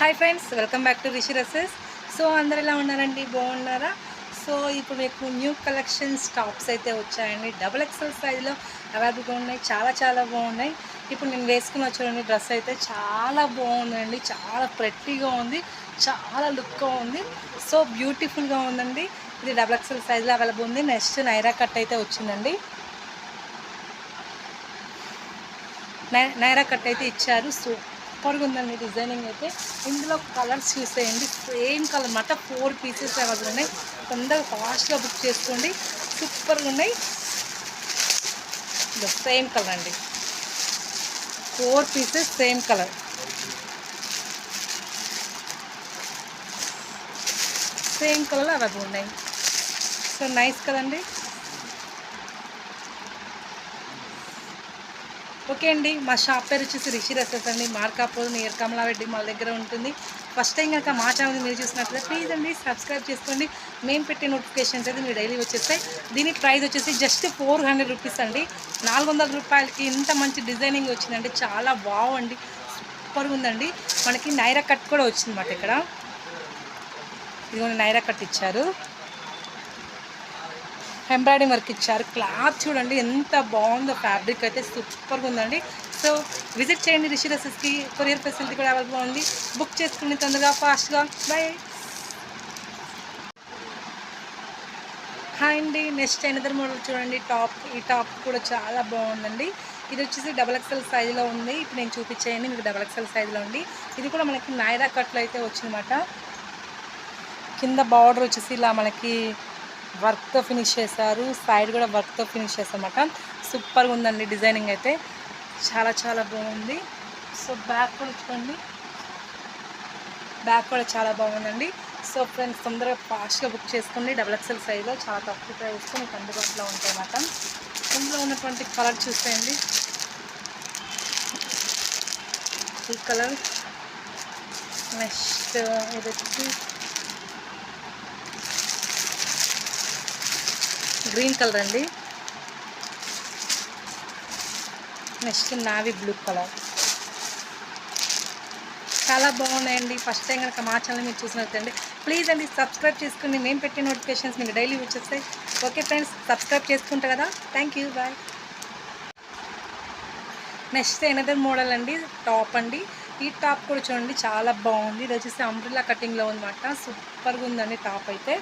Hi friends welcome back to Rishi dresses so అందరు ఎలా ఉన్నారండి? బాగున్నారా? సో ఇప్పుడు మీకు న్యూ కలెక్షన్స్ టాప్స్ అయితే వచ్చాయండి. డబుల్ ఎక్సెల్ సైజులో అవైలబుల్గా ఉన్నాయి. చాలా చాలా బాగున్నాయి. ఇప్పుడు నేను వేసుకున్న చూడండి డ్రెస్ అయితే చాలా బాగుందండి. చాలా ప్రెట్టీగా ఉంది. చాలా లుక్గా ఉంది. సో బ్యూటిఫుల్గా ఉందండి. ఇది డబుల్ ఎక్సెల్ సైజులో అవైలబుల్ ఉంది. నెక్స్ట్ నైరా కట్ అయితే వచ్చిందండి. నై- నైరా కట్ అయితే ఇచ్చారు. సూపర్గా ఉందండి డిజైనింగ్ అయితే. ఇందులో కలర్స్ చూసేయండి. సేమ్ కలర్ మాట ఫోర్ పీసెస్ అవైలబుల్ ఉన్నాయి. తొందరగా ఫాస్ట్గా బుక్ చేసుకోండి. సూపర్గా ఉన్నాయి. సేమ్ కలర్ అండి. Four pieces same colour. Same colour available ఉన్నాయి. సో నైస్ కదండి. ఓకే అండి మా షాప్ పేరు వచ్చేసి రిషి రెసెస్ అండి. మార్కాపూర్ నియర్ కమలారెడ్డి మా దగ్గర ఉంటుంది. ఫస్ట్ టైం కనుక మా ఛానల్ మీరు చూసినట్లయితే ప్లీజ్ అండి సబ్స్క్రైబ్ చేసుకోండి. మేము పెట్టే నోటిఫికేషన్స్ అయితే మీరు డైలీ వచ్చేస్తాయి. దీని ప్రైస్ వచ్చేసి జస్ట్ ఫోర్ హండ్రెడ్ రూపీస్ అండి. నాలుగు వందల రూపాయలకి ఇంత మంచి డిజైనింగ్ వచ్చిందండి. చాలా బాగుంది సూపర్గా ఉందండి. మనకి నైరా కట్ కూడా వచ్చిందన్నమాట ఇక్కడ. ఇదిగోండి నైరా కట్ ఇచ్చారు. ఎంబ్రాయిడింగ్ వర్క్ ఇచ్చారు. క్లాత్ చూడండి ఎంత బాగుందో ఫ్యాబ్రిక్ అయితే సూపర్గా ఉందండి. సో విజిట్ చేయండి రిషి డ్రెస్సెస్కి కొరియర్ ఫెసిలిటీ కూడా అవైలబుల్ ఉంది. బుక్ చేసుకోండి తొందరగా ఫాస్ట్గా. బై. హాయ్ అండి. నెక్స్ట్ ఎనదర్ మోడల్ చూడండి. టాప్ ఈ టాప్ కూడా చాలా బాగుందండి. ఇది వచ్చేసి డబల్ ఎక్స్ఎల్ సైజులో ఉంది. ఇప్పుడు నేను చూపించేయండి మీకు డబల్ ఎక్స్ఎల్ సైజులో ఉంది. ఇది కూడా మనకి నాయరా కట్లో అయితే వచ్చిందన్నమాట. కింద బార్డర్ వచ్చేసి ఇలా మనకి వర్క్తో ఫినిష్ చేశారు. సైడ్ కూడా వర్క్తో ఫినిష్ చేస్తారన్నమాట సూపర్గా ఉందండి డిజైనింగ్ అయితే. చాలా చాలా బాగుంది. సో బ్యాక్ కూడా చూడండి. బ్యాక్ కూడా చాలా బాగుందండి. సో ఫ్రెండ్స్ తొందరగా ఫాస్ట్గా బుక్ చేసుకోండి. డబల్ ఎక్స్ఎల్ సైజ్లో చాలా తక్కువ ప్రైస్తో మీకు అందుబాటులో ఉంటాయి అన్నమాట. ఇందులో ఉన్నటువంటి కలర్ చూసేయండి. ఈ కలర్ నెక్స్ట్ ఇది వచ్చి గ్రీన్ కలర్ అండి. Next navy blue colour. చాలా బాగున్నాయండి. ఫస్ట్ టైం కనుక మా ఛానల్ మీరు చూసినట్టండి ప్లీజ్ అండి సబ్స్క్రైబ్ చేసుకుని మేము పెట్టే నోటిఫికేషన్స్ మీకు డైలీ వచ్చేస్తాయి. ఓకే ఫ్రెండ్స్ సబ్స్క్రైబ్ చేసుకుంటా కదా. Thank you. Bye. Next another model అండి. టాప్ అండి. ఈ టాప్ కూడా చూడండి చాలా బాగుంది. ఇది వచ్చేసి అంబ్రిల్లా కటింగ్లో ఉందన్నమాట. సూపర్గా ఉందండి టాప్ అయితే.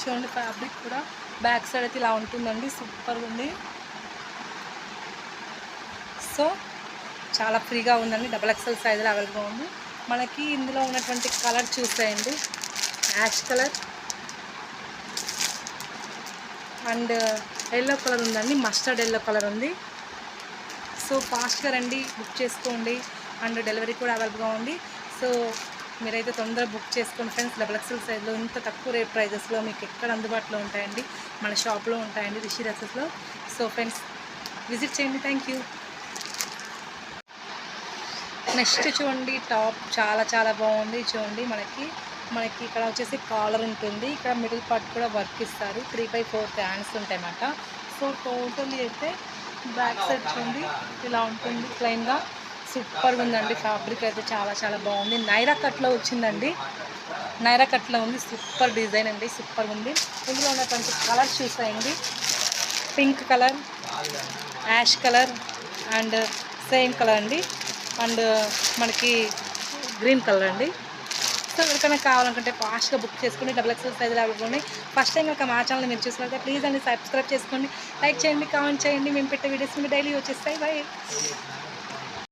చూడండి ఫ్యాబ్రిక్ కూడా. బ్యాక్ సైడ్ అయితే ఇలా ఉంటుందండి సూపర్గా ఉంది. సో చాలా ఫ్రీగా ఉందండి డబల్ ఎక్స్ఎల్ సైజులో అవైలబుల్గా ఉంది. మనకి ఇందులో ఉన్నటువంటి కలర్ చూసేయండి. Ash colour and yellow colour ఉందండి మస్టర్డ్ ఎల్లో కలర్ ఉంది. సో ఫాస్ట్గా రండి బుక్ చేసుకోండి. అండ్ డెలివరీ కూడా అవైలబుల్గా ఉంది. సో మీరైతే తొందరగా బుక్ చేసుకోండి ఫ్రెండ్స్. డబల్ ఎక్స్ఎల్ సైజ్లో ఇంత తక్కువ రేట్ ప్రైజెస్లో మీకు ఎక్కడ అందుబాటులో ఉంటాయండి? మన షాప్లో ఉంటాయండి రిషి డ్రెస్సెస్లో సో ఫ్రెండ్స్ విజిట్ చేయండి. Thank you. నెక్స్ట్ చూడండి టాప్ చాలా చాలా బాగుంది చూడండి మనకి. మనకి ఇక్కడ వచ్చేసి కాలర్ ఉంటుంది. ఇక్కడ మిడిల్ పార్ట్ కూడా వర్క్ ఇస్తారు. త్రీ బై ఫోర్ హ్యాండ్స్ ఉంటాయన్నమాట సో టోటల్ అయితే బ్యాక్ సైడ్ చూడండి ఇలా ఉంటుంది ప్లెయిన్గా. సూపర్గా ఉందండి ఫ్యాబ్రిక్ అయితే చాలా చాలా బాగుంది. నైరా కట్లో వచ్చిందండి. నైరా కట్లో ఉంది. సూపర్ డిజైన్ అండి. సూపర్ ఉంది. ఇందులో ఉన్నటువంటి colours చూసాయండి. Pink colour ash colour and same colour అండి. అండ్ మనకి గ్రీన్ కలర్ అండి. సో ఎవరికైనా కావాలనుకుంటే ఫాస్ట్గా బుక్ చేసుకోండి. డబుల్ ఎక్స్ఎల్ సైజులో అవైలబుల్ ఉన్నాయి ఫస్ట్ టైం కనుక మా ఛానల్ మీరు చూసినట్లయితే ప్లీజ్ అండి సబ్స్క్రైబ్ చేసుకోండి. లైక్ చేయండి కామెంట్ చేయండి. మేము పెట్టే వీడియోస్ మీ డైలీ వచ్చేస్తాయి. బాయ్